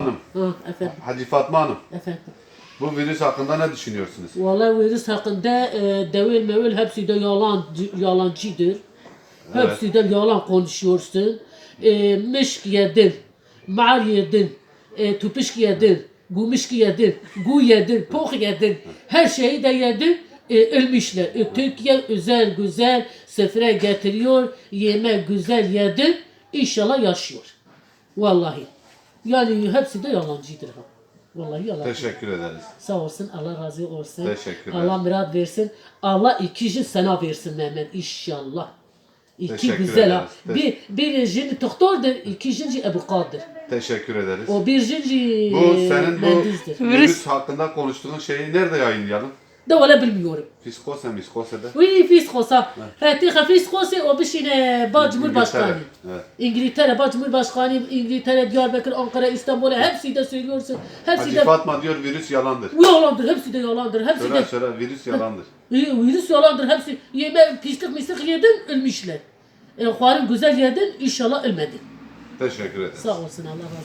Hanım, Ha, efendim, Hacı Fatma Hanım, efendim. bu virüs hakkında ne düşünüyorsunuz? Vallahi virüs hakkında e, devil mevil hepsi de yalan, yalancıdır. Hepsi de yalan konuşuyorsun. E, mışk yedin, mar yedin, e, tupuşk yedin, gumuşk yedin, gu yedin, pok yedin. Her şeyi de yedin. E, ölmüşler. E, Türkiye özel güzel sefere getiriyor. Yemek güzel yedin. İnşallah yaşıyor. Vallahi. Yani hepsi de yalancıdır. ha. Vallahi yalancı. Teşekkür ederiz. Sağ olsun, Allah razı olsun. Teşekkürler. Allah murat versin. Allah ikinci sana versin Mehmet inşallah. İki Teşekkür güzel ha. ederiz. Bir, birinci doktordur, ikinci Ebu Kadir. Teşekkür ederiz. O birinci Bu senin bu virüs hakkında konuştuğun şeyi nerede yayınlayalım? De valla bilmiyorum. Fiskose, miskosede. Oui, fiskosa. Hati fiskose o bişine Bağ Cumhurbaşkanı. İngiltere. Evet. İngiltere, Bağ Cumhurbaşkanı, İngiltere, Diyarbakır, Ankara, İstanbul hepsi de söylüyorsun. Hepsi Hacı de Fatma diyor virüs yalandır. yalandır, hepsi de yalandır. Hepsi Söyle de söyle virüs yalandır. İyi, Virüs yalandır hepsi. Yeme pislik mislik yedin ölmüşler. E, Kuarın güzel yedin inşallah ölmedin. Teşekkür ederiz. Sağ olsun Allah razı olsun.